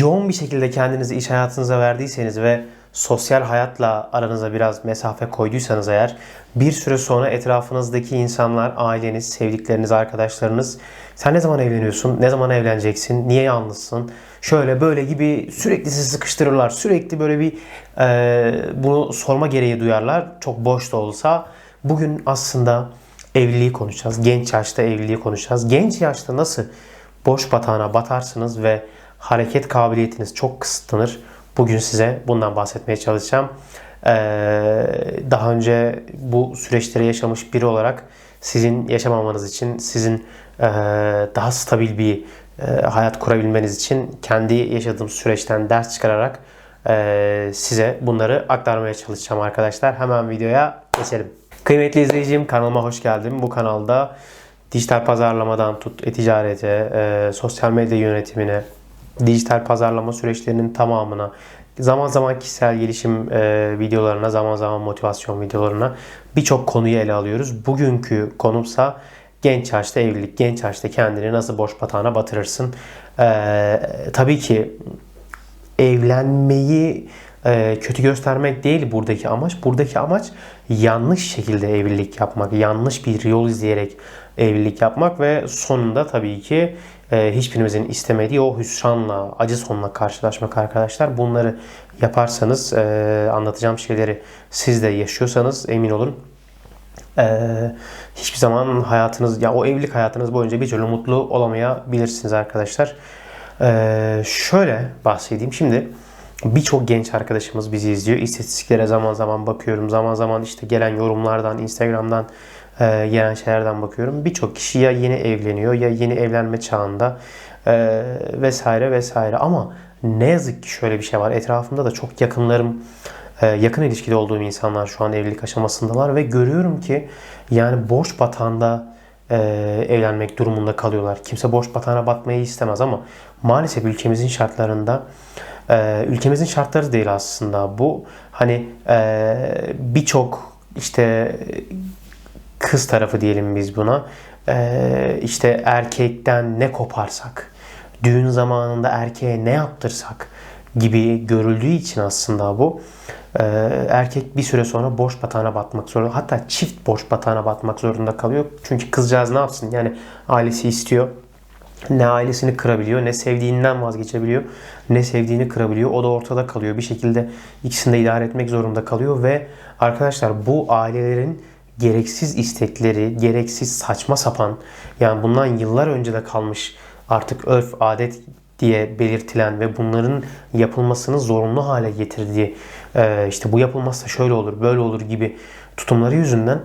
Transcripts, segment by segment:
yoğun bir şekilde kendinizi iş hayatınıza verdiyseniz ve sosyal hayatla aranıza biraz mesafe koyduysanız eğer bir süre sonra etrafınızdaki insanlar, aileniz, sevdikleriniz, arkadaşlarınız sen ne zaman evleniyorsun, ne zaman evleneceksin, niye yalnızsın, şöyle böyle gibi sürekli sizi sıkıştırırlar. Sürekli böyle bir e, bunu sorma gereği duyarlar. Çok boş da olsa. Bugün aslında evliliği konuşacağız. Genç yaşta evliliği konuşacağız. Genç yaşta nasıl boş batağına batarsınız ve hareket kabiliyetiniz çok kısıtlanır. Bugün size bundan bahsetmeye çalışacağım. Ee, daha önce bu süreçleri yaşamış biri olarak sizin yaşamamanız için, sizin e, daha stabil bir e, hayat kurabilmeniz için kendi yaşadığım süreçten ders çıkararak e, size bunları aktarmaya çalışacağım arkadaşlar. Hemen videoya geçelim. Kıymetli izleyicim kanalıma hoş geldin. Bu kanalda dijital pazarlamadan tut e-ticarete, e, sosyal medya yönetimine, dijital pazarlama süreçlerinin tamamına, zaman zaman kişisel gelişim e, videolarına, zaman zaman motivasyon videolarına birçok konuyu ele alıyoruz. Bugünkü konumsa genç yaşta evlilik, genç yaşta kendini nasıl boş batağına batırırsın. E, tabii ki evlenmeyi e, kötü göstermek değil buradaki amaç. Buradaki amaç yanlış şekilde evlilik yapmak, yanlış bir yol izleyerek evlilik yapmak ve sonunda tabii ki e, hiçbirimizin istemediği o hüsranla, acı sonla karşılaşmak arkadaşlar. Bunları yaparsanız e, anlatacağım şeyleri siz de yaşıyorsanız emin olun ee, hiçbir zaman hayatınız ya o evlilik hayatınız boyunca bir türlü mutlu olamayabilirsiniz arkadaşlar. Ee, şöyle bahsedeyim. Şimdi birçok genç arkadaşımız bizi izliyor. İstatistiklere zaman zaman bakıyorum. Zaman zaman işte gelen yorumlardan, Instagram'dan e, gelen şeylerden bakıyorum. Birçok kişi ya yeni evleniyor ya yeni evlenme çağında e, vesaire vesaire. Ama ne yazık ki şöyle bir şey var. Etrafımda da çok yakınlarım e, yakın ilişkide olduğum insanlar şu an evlilik aşamasındalar ve görüyorum ki yani boş batağında e, evlenmek durumunda kalıyorlar. Kimse boş batağına batmayı istemez ama maalesef ülkemizin şartlarında e, ülkemizin şartları değil aslında bu. Hani birçok işte kız tarafı diyelim biz buna. işte erkekten ne koparsak, düğün zamanında erkeğe ne yaptırsak gibi görüldüğü için aslında bu ee, erkek bir süre sonra boş batağına batmak zorunda. Hatta çift boş batağına batmak zorunda kalıyor. Çünkü kızcağız ne yapsın? Yani ailesi istiyor. Ne ailesini kırabiliyor, ne sevdiğinden vazgeçebiliyor, ne sevdiğini kırabiliyor. O da ortada kalıyor. Bir şekilde ikisini de idare etmek zorunda kalıyor ve arkadaşlar bu ailelerin gereksiz istekleri, gereksiz saçma sapan yani bundan yıllar önce de kalmış artık örf, adet diye belirtilen ve bunların yapılmasını zorunlu hale getirdiği e, işte bu yapılmazsa şöyle olur böyle olur gibi tutumları yüzünden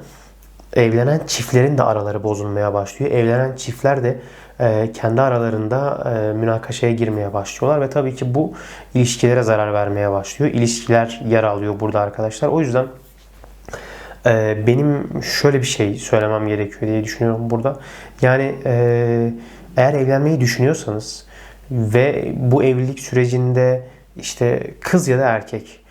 evlenen çiftlerin de araları bozulmaya başlıyor. Evlenen çiftler de e, kendi aralarında e, münakaşaya girmeye başlıyorlar ve tabii ki bu ilişkilere zarar vermeye başlıyor. İlişkiler yer alıyor burada arkadaşlar. O yüzden benim şöyle bir şey söylemem gerekiyor diye düşünüyorum burada. Yani eğer evlenmeyi düşünüyorsanız ve bu evlilik sürecinde işte kız ya da erkek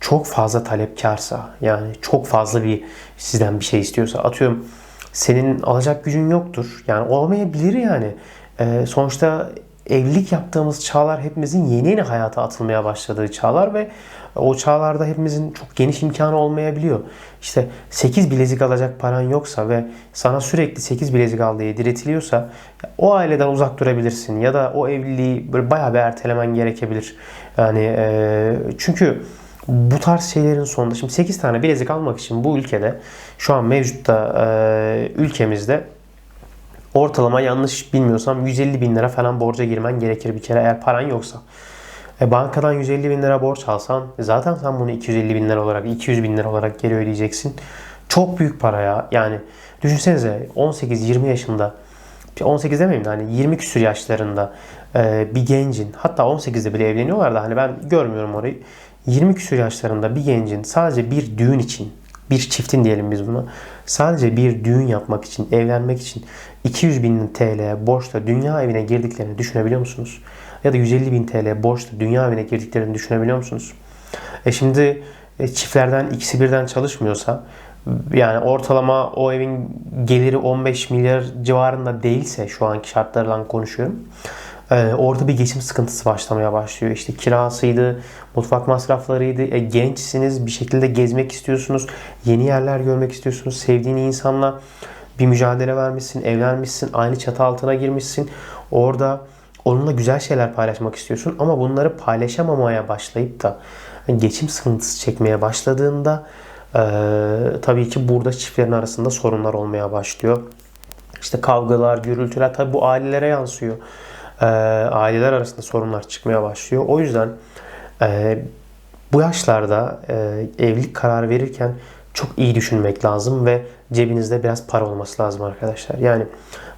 çok fazla talepkarsa yani çok fazla bir sizden bir şey istiyorsa atıyorum senin alacak gücün yoktur. Yani olmayabilir yani. Ee, sonuçta evlilik yaptığımız çağlar hepimizin yeni yeni hayata atılmaya başladığı çağlar ve o çağlarda hepimizin çok geniş imkanı olmayabiliyor. İşte 8 bilezik alacak paran yoksa ve sana sürekli 8 bilezik al diye diretiliyorsa o aileden uzak durabilirsin ya da o evliliği böyle bayağı bir ertelemen gerekebilir. Yani e, çünkü bu tarz şeylerin sonunda şimdi 8 tane bilezik almak için bu ülkede şu an mevcutta e, ülkemizde ortalama yanlış bilmiyorsam 150 bin lira falan borca girmen gerekir bir kere eğer paran yoksa. E, bankadan 150 bin lira borç alsan zaten sen bunu 250 bin lira olarak 200 bin lira olarak geri ödeyeceksin. Çok büyük para ya. Yani düşünsenize 18-20 yaşında 18 demeyeyim de hani 20 küsür yaşlarında e, bir gencin hatta 18'de bile evleniyorlar da hani ben görmüyorum orayı. 20 küsur yaşlarında bir gencin sadece bir düğün için bir çiftin diyelim biz buna sadece bir düğün yapmak için evlenmek için 200 bin TL borçla dünya evine girdiklerini düşünebiliyor musunuz? Ya da 150 bin TL borçla dünya evine girdiklerini düşünebiliyor musunuz? E şimdi e, çiftlerden ikisi birden çalışmıyorsa yani ortalama o evin geliri 15 milyar civarında değilse şu anki şartlarla konuşuyorum. Ee, orada bir geçim sıkıntısı başlamaya başlıyor. İşte kirasıydı, mutfak masraflarıydı. E, gençsiniz, bir şekilde gezmek istiyorsunuz, yeni yerler görmek istiyorsunuz, sevdiğin insanla bir mücadele vermişsin, evlenmişsin, aynı çatı altına girmişsin. Orada onunla güzel şeyler paylaşmak istiyorsun ama bunları paylaşamamaya başlayıp da geçim sıkıntısı çekmeye başladığında e, tabii ki burada çiftlerin arasında sorunlar olmaya başlıyor. İşte kavgalar, gürültüler tabii bu ailelere yansıyor. E, aileler arasında sorunlar çıkmaya başlıyor. O yüzden e, bu yaşlarda e, evlilik kararı verirken çok iyi düşünmek lazım ve cebinizde biraz para olması lazım arkadaşlar. Yani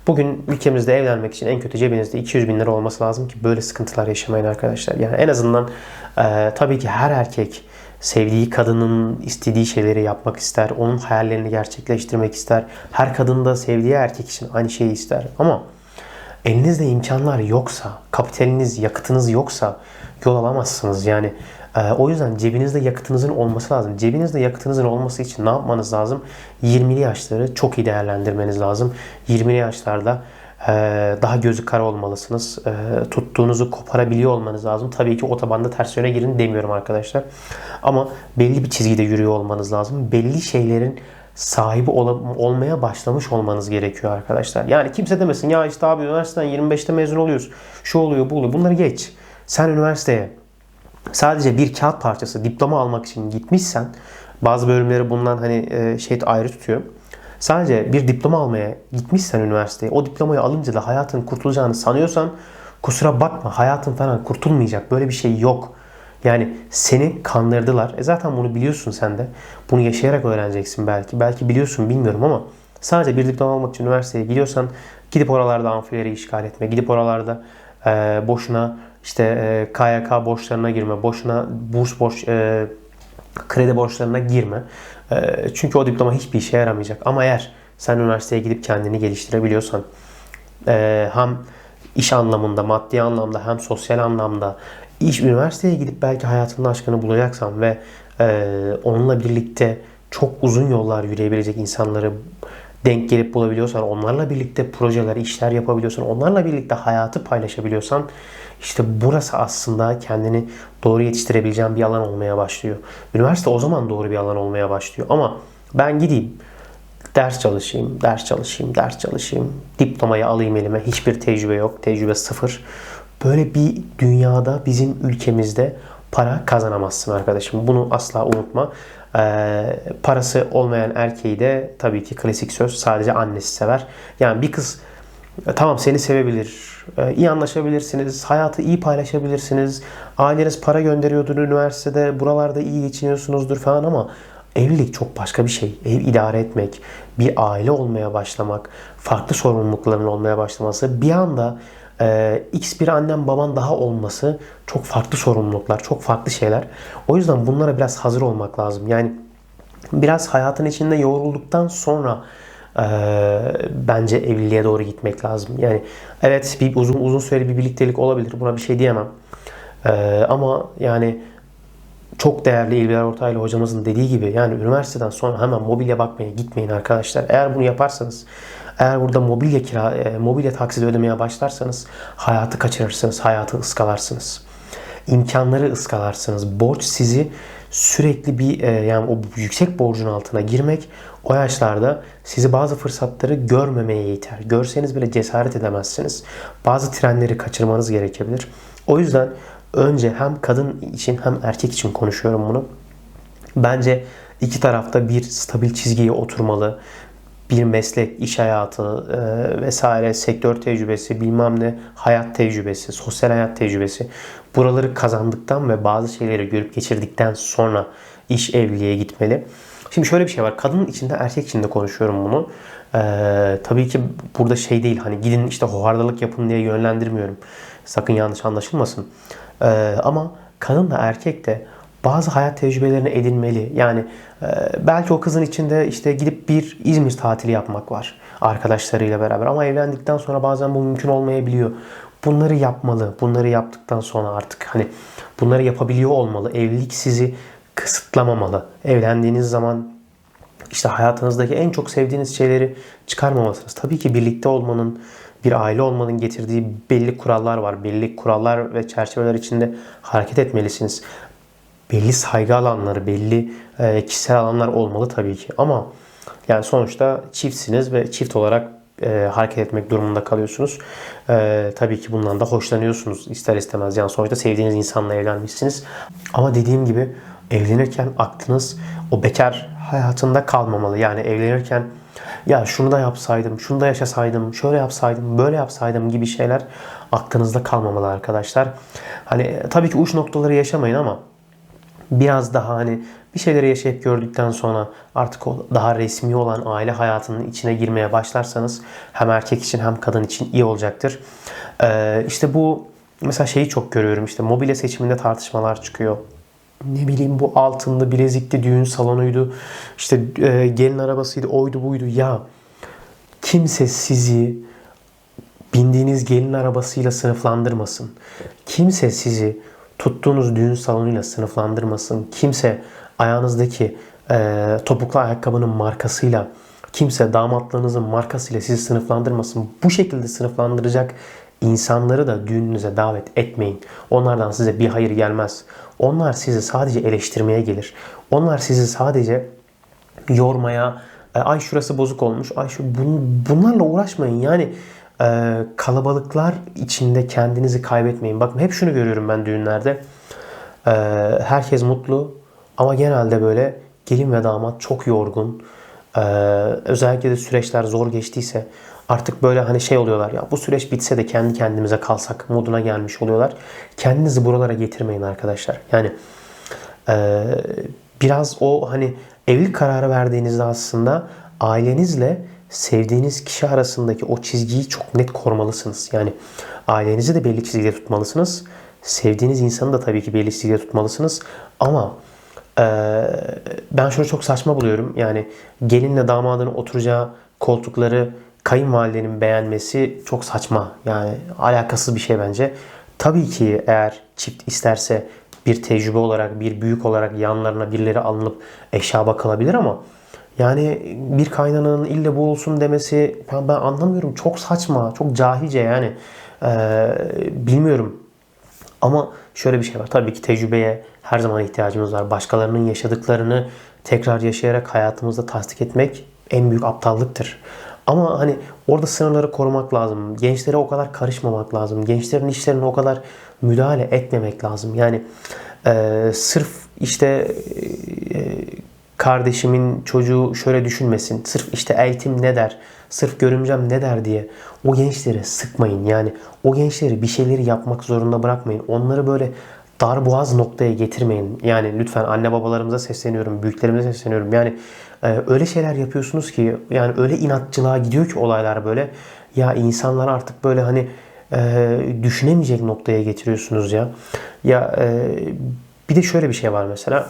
bugün ülkemizde evlenmek için en kötü cebinizde 200 bin lira olması lazım ki böyle sıkıntılar yaşamayın arkadaşlar. Yani en azından e, tabii ki her erkek sevdiği kadının istediği şeyleri yapmak ister. Onun hayallerini gerçekleştirmek ister. Her kadın da sevdiği erkek için aynı şeyi ister. Ama elinizde imkanlar yoksa, kapitaliniz, yakıtınız yoksa yol alamazsınız. Yani e, o yüzden cebinizde yakıtınızın olması lazım. Cebinizde yakıtınızın olması için ne yapmanız lazım? 20'li yaşları çok iyi değerlendirmeniz lazım. 20'li yaşlarda e, daha gözü kara olmalısınız. E, tuttuğunuzu koparabiliyor olmanız lazım. Tabii ki otobanda ters yöne girin demiyorum arkadaşlar. Ama belli bir çizgide yürüyor olmanız lazım. Belli şeylerin sahibi ol- olmaya başlamış olmanız gerekiyor arkadaşlar. Yani kimse demesin ya işte abi üniversiteden 25'te mezun oluyoruz. Şu oluyor bu oluyor. Bunları geç. Sen üniversiteye sadece bir kağıt parçası diploma almak için gitmişsen bazı bölümleri bundan hani e, şey ayrı tutuyorum. Sadece bir diploma almaya gitmişsen üniversiteye o diplomayı alınca da hayatın kurtulacağını sanıyorsan kusura bakma hayatın falan kurtulmayacak. Böyle bir şey yok. Yani seni kandırdılar. E zaten bunu biliyorsun sen de. Bunu yaşayarak öğreneceksin belki. Belki biliyorsun bilmiyorum ama sadece bir diploma almak için üniversiteye gidiyorsan gidip oralarda amfileri işgal etme. Gidip oralarda e, boşuna işte e, KYK borçlarına girme. Boşuna burs borç e, kredi borçlarına girme. E, çünkü o diploma hiçbir işe yaramayacak. Ama eğer sen üniversiteye gidip kendini geliştirebiliyorsan e, hem iş anlamında, maddi anlamda hem sosyal anlamda iş üniversiteye gidip belki hayatının aşkını bulacaksan ve e, onunla birlikte çok uzun yollar yürüyebilecek insanları denk gelip bulabiliyorsan, onlarla birlikte projeler, işler yapabiliyorsan, onlarla birlikte hayatı paylaşabiliyorsan işte burası aslında kendini doğru yetiştirebileceğin bir alan olmaya başlıyor. Üniversite o zaman doğru bir alan olmaya başlıyor. Ama ben gideyim, ders çalışayım, ders çalışayım, ders çalışayım, diplomayı alayım elime, hiçbir tecrübe yok, tecrübe sıfır. Böyle bir dünyada bizim ülkemizde para kazanamazsın arkadaşım. Bunu asla unutma. Ee, parası olmayan erkeği de tabii ki klasik söz sadece annesi sever. Yani bir kız e, tamam seni sevebilir, e, iyi anlaşabilirsiniz, hayatı iyi paylaşabilirsiniz, aileniz para gönderiyordur üniversitede, buralarda iyi geçiniyorsunuzdur falan ama evlilik çok başka bir şey. Ev idare etmek, bir aile olmaya başlamak, farklı sorumlulukların olmaya başlaması, bir anda e, X bir annem baban daha olması çok farklı sorumluluklar, çok farklı şeyler. O yüzden bunlara biraz hazır olmak lazım. Yani biraz hayatın içinde yoğrulduktan sonra e, bence evliliğe doğru gitmek lazım. Yani evet bir uzun uzun süreli bir birliktelik olabilir. Buna bir şey diyemem. E, ama yani çok değerli İlber Ortaylı hocamızın dediği gibi yani üniversiteden sonra hemen mobilya bakmaya gitmeyin arkadaşlar. Eğer bunu yaparsanız eğer burada mobilya kira, e, mobilya taksidi ödemeye başlarsanız hayatı kaçırırsınız, hayatı ıskalarsınız. İmkanları ıskalarsınız. Borç sizi sürekli bir e, yani o yüksek borcun altına girmek o yaşlarda sizi bazı fırsatları görmemeye iter. Görseniz bile cesaret edemezsiniz. Bazı trenleri kaçırmanız gerekebilir. O yüzden önce hem kadın için hem erkek için konuşuyorum bunu. Bence iki tarafta bir stabil çizgiye oturmalı. Bir meslek, iş hayatı e, vesaire, sektör tecrübesi, bilmem ne, hayat tecrübesi, sosyal hayat tecrübesi. Buraları kazandıktan ve bazı şeyleri görüp geçirdikten sonra iş evliliğe gitmeli. Şimdi şöyle bir şey var. Kadın içinde erkek içinde konuşuyorum bunu. Ee, tabii ki burada şey değil hani gidin işte hovardalık yapın diye yönlendirmiyorum. Sakın yanlış anlaşılmasın. Ee, ama kadın da erkek de bazı hayat tecrübelerini edinmeli. Yani e, belki o kızın içinde işte gidip bir İzmir tatili yapmak var arkadaşlarıyla beraber. Ama evlendikten sonra bazen bu mümkün olmayabiliyor. Bunları yapmalı. Bunları yaptıktan sonra artık hani bunları yapabiliyor olmalı. Evlilik sizi kısıtlamamalı. Evlendiğiniz zaman işte hayatınızdaki en çok sevdiğiniz şeyleri çıkarmamalısınız. Tabii ki birlikte olmanın, bir aile olmanın getirdiği belli kurallar var. Belli kurallar ve çerçeveler içinde hareket etmelisiniz. Belli saygı alanları, belli e, kişisel alanlar olmalı tabii ki. Ama yani sonuçta çiftsiniz ve çift olarak e, hareket etmek durumunda kalıyorsunuz. E, tabii ki bundan da hoşlanıyorsunuz ister istemez. Yani sonuçta sevdiğiniz insanla evlenmişsiniz. Ama dediğim gibi evlenirken aklınız o bekar hayatında kalmamalı. Yani evlenirken ya şunu da yapsaydım, şunu da yaşasaydım, şöyle yapsaydım, böyle yapsaydım gibi şeyler aklınızda kalmamalı arkadaşlar. Hani e, tabii ki uç noktaları yaşamayın ama biraz daha hani bir şeyleri yaşayıp gördükten sonra artık o daha resmi olan aile hayatının içine girmeye başlarsanız hem erkek için hem kadın için iyi olacaktır. Ee, işte bu mesela şeyi çok görüyorum işte mobilya seçiminde tartışmalar çıkıyor ne bileyim bu altınlı bilezikli düğün salonuydu. işte e, gelin arabasıydı, oydu buydu. Ya kimse sizi bindiğiniz gelin arabasıyla sınıflandırmasın. Kimse sizi tuttuğunuz düğün salonuyla sınıflandırmasın. Kimse ayağınızdaki e, topuklu ayakkabının markasıyla, kimse damatlığınızın markasıyla sizi sınıflandırmasın. Bu şekilde sınıflandıracak insanları da düğününüze davet etmeyin. Onlardan size bir hayır gelmez. Onlar sizi sadece eleştirmeye gelir. Onlar sizi sadece yormaya, ay şurası bozuk olmuş, ay şu bun, bunlarla uğraşmayın. Yani e, kalabalıklar içinde kendinizi kaybetmeyin. Bakın hep şunu görüyorum ben düğünlerde. E, herkes mutlu ama genelde böyle gelin ve damat çok yorgun. E, özellikle de süreçler zor geçtiyse artık böyle hani şey oluyorlar ya bu süreç bitse de kendi kendimize kalsak moduna gelmiş oluyorlar. Kendinizi buralara getirmeyin arkadaşlar. Yani e, biraz o hani evlilik kararı verdiğinizde aslında ailenizle sevdiğiniz kişi arasındaki o çizgiyi çok net korumalısınız. Yani ailenizi de belli çizgide tutmalısınız. Sevdiğiniz insanı da tabii ki belli çizgide tutmalısınız. Ama e, ben şunu çok saçma buluyorum. Yani gelinle damadın oturacağı koltukları kayınvalidenin beğenmesi çok saçma. Yani alakasız bir şey bence. Tabii ki eğer çift isterse bir tecrübe olarak, bir büyük olarak yanlarına birileri alınıp eşya bakılabilir ama yani bir kaynananın ille bu olsun demesi ben, ben anlamıyorum. Çok saçma, çok cahilce yani. Ee, bilmiyorum. Ama şöyle bir şey var. Tabii ki tecrübeye her zaman ihtiyacımız var. Başkalarının yaşadıklarını tekrar yaşayarak hayatımızda tasdik etmek en büyük aptallıktır. Ama hani orada sınırları korumak lazım. Gençlere o kadar karışmamak lazım. Gençlerin işlerine o kadar müdahale etmemek lazım. Yani e, sırf işte e, kardeşimin çocuğu şöyle düşünmesin. Sırf işte eltim ne der, sırf görümcem ne der diye o gençleri sıkmayın. Yani o gençleri bir şeyleri yapmak zorunda bırakmayın. Onları böyle dar boğaz noktaya getirmeyin. Yani lütfen anne babalarımıza sesleniyorum, büyüklerimize sesleniyorum. Yani e, öyle şeyler yapıyorsunuz ki yani öyle inatçılığa gidiyor ki olaylar böyle. Ya insanlar artık böyle hani e, düşünemeyecek noktaya getiriyorsunuz ya. Ya e, bir de şöyle bir şey var mesela.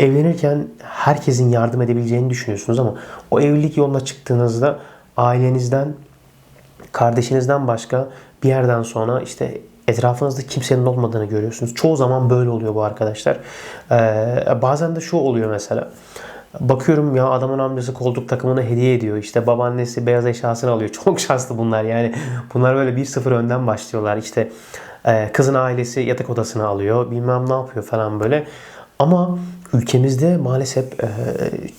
Evlenirken herkesin yardım edebileceğini düşünüyorsunuz ama o evlilik yoluna çıktığınızda ailenizden, kardeşinizden başka bir yerden sonra işte etrafınızda kimsenin olmadığını görüyorsunuz. Çoğu zaman böyle oluyor bu arkadaşlar. Ee, bazen de şu oluyor mesela. Bakıyorum ya adamın amcası koltuk takımını hediye ediyor. İşte babaannesi beyaz eşyasını alıyor. Çok şanslı bunlar yani. Bunlar böyle 1-0 önden başlıyorlar. İşte e, kızın ailesi yatak odasını alıyor. Bilmem ne yapıyor falan böyle. Ama ülkemizde maalesef e,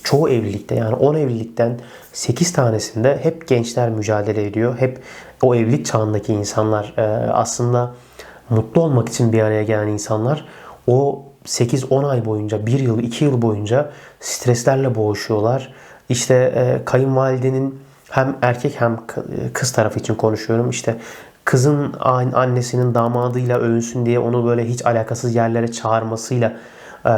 çoğu evlilikte yani 10 evlilikten 8 tanesinde hep gençler mücadele ediyor. Hep o evlilik çağındaki insanlar e, aslında mutlu olmak için bir araya gelen insanlar o 8-10 ay boyunca, 1 yıl, 2 yıl boyunca streslerle boğuşuyorlar. İşte e, kayınvalidenin hem erkek hem kız tarafı için konuşuyorum. İşte kızın annesinin damadıyla övünsün diye onu böyle hiç alakasız yerlere çağırmasıyla e,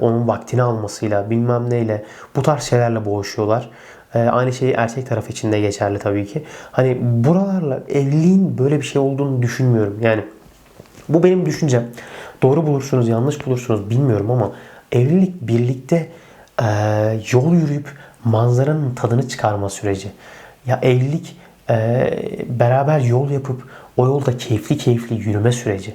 onun vaktini almasıyla bilmem neyle bu tarz şeylerle boğuşuyorlar. E, aynı şey erkek taraf için de geçerli tabii ki. Hani buralarla evliliğin böyle bir şey olduğunu düşünmüyorum. Yani bu benim düşüncem. Doğru bulursunuz, yanlış bulursunuz bilmiyorum ama evlilik birlikte e, yol yürüyüp manzaranın tadını çıkarma süreci. Ya evlilik e, beraber yol yapıp o yolda keyifli keyifli yürüme süreci.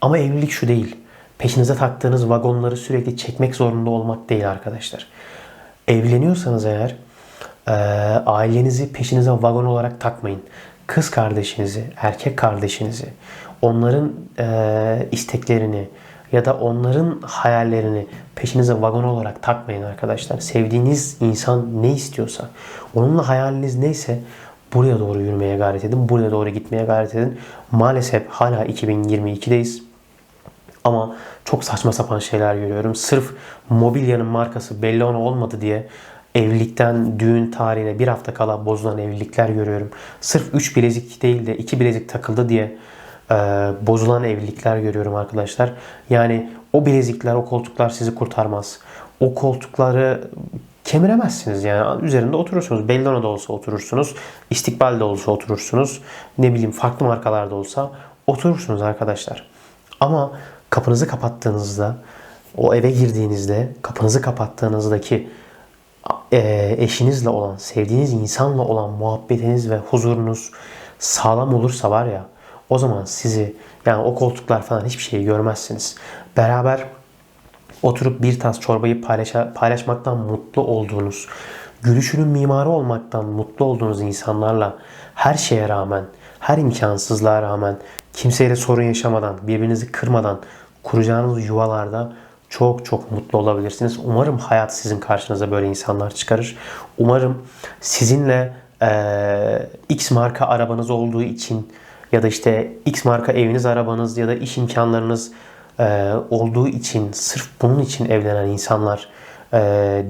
Ama evlilik şu değil. Peşinize taktığınız vagonları sürekli çekmek zorunda olmak değil arkadaşlar. Evleniyorsanız eğer e, ailenizi peşinize vagon olarak takmayın. Kız kardeşinizi, erkek kardeşinizi, onların e, isteklerini ya da onların hayallerini peşinize vagon olarak takmayın arkadaşlar. Sevdiğiniz insan ne istiyorsa, onunla hayaliniz neyse buraya doğru yürümeye gayret edin. Buraya doğru gitmeye gayret edin. Maalesef hala 2022'deyiz. Ama çok saçma sapan şeyler görüyorum. Sırf mobilyanın markası belli ona olmadı diye evlilikten düğün tarihine bir hafta kala bozulan evlilikler görüyorum. Sırf 3 bilezik değil de 2 bilezik takıldı diye e, bozulan evlilikler görüyorum arkadaşlar. Yani o bilezikler, o koltuklar sizi kurtarmaz. O koltukları kemiremezsiniz yani. Üzerinde oturursunuz. Bellona da olsa oturursunuz. İstikbal de olsa oturursunuz. Ne bileyim farklı markalarda olsa oturursunuz arkadaşlar. Ama kapınızı kapattığınızda, o eve girdiğinizde, kapınızı kapattığınızdaki e, eşinizle olan, sevdiğiniz insanla olan muhabbetiniz ve huzurunuz sağlam olursa var ya, o zaman sizi yani o koltuklar falan hiçbir şeyi görmezsiniz. Beraber oturup bir tas çorbayı paylaşa, paylaşmaktan mutlu olduğunuz, gülüşünün mimarı olmaktan mutlu olduğunuz insanlarla her şeye rağmen, her imkansızlığa rağmen kimseyle sorun yaşamadan, birbirinizi kırmadan kuracağınız yuvalarda çok çok mutlu olabilirsiniz. Umarım hayat sizin karşınıza böyle insanlar çıkarır. Umarım sizinle e, X marka arabanız olduğu için ya da işte X marka eviniz, arabanız ya da iş imkanlarınız e, olduğu için sırf bunun için evlenen insanlar e,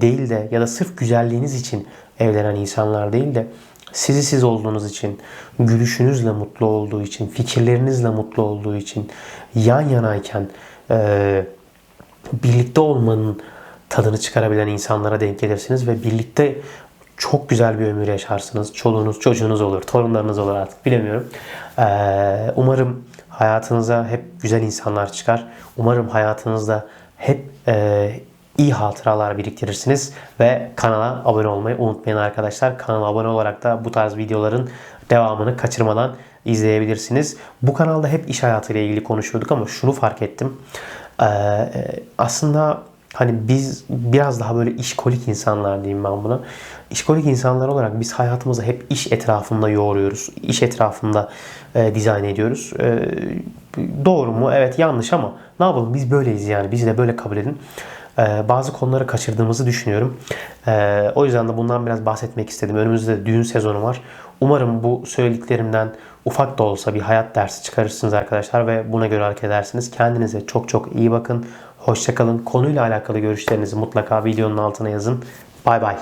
değil de ya da sırf güzelliğiniz için evlenen insanlar değil de sizi siz olduğunuz için, gülüşünüzle mutlu olduğu için, fikirlerinizle mutlu olduğu için yan yanayken e, birlikte olmanın tadını çıkarabilen insanlara denk gelirsiniz ve birlikte çok güzel bir ömür yaşarsınız. Çoluğunuz, çocuğunuz olur, torunlarınız olur artık bilemiyorum. Ee, umarım hayatınıza hep güzel insanlar çıkar. Umarım hayatınızda hep e, iyi hatıralar biriktirirsiniz ve kanala abone olmayı unutmayın arkadaşlar. Kanala abone olarak da bu tarz videoların devamını kaçırmadan izleyebilirsiniz. Bu kanalda hep iş hayatıyla ilgili konuşuyorduk ama şunu fark ettim. Ee, aslında hani biz biraz daha böyle işkolik insanlar diyeyim ben buna. İşkolik insanlar olarak biz hayatımızı hep iş etrafında yoğuruyoruz. İş etrafında e, dizayn ediyoruz. E, doğru mu? Evet yanlış ama ne yapalım biz böyleyiz yani. Bizi de böyle kabul edin. E, bazı konuları kaçırdığımızı düşünüyorum. E, o yüzden de bundan biraz bahsetmek istedim. Önümüzde düğün sezonu var. Umarım bu söylediklerimden ufak da olsa bir hayat dersi çıkarırsınız arkadaşlar ve buna göre hareket edersiniz. Kendinize çok çok iyi bakın. Hoşçakalın. Konuyla alakalı görüşlerinizi mutlaka videonun altına yazın. Bay bay.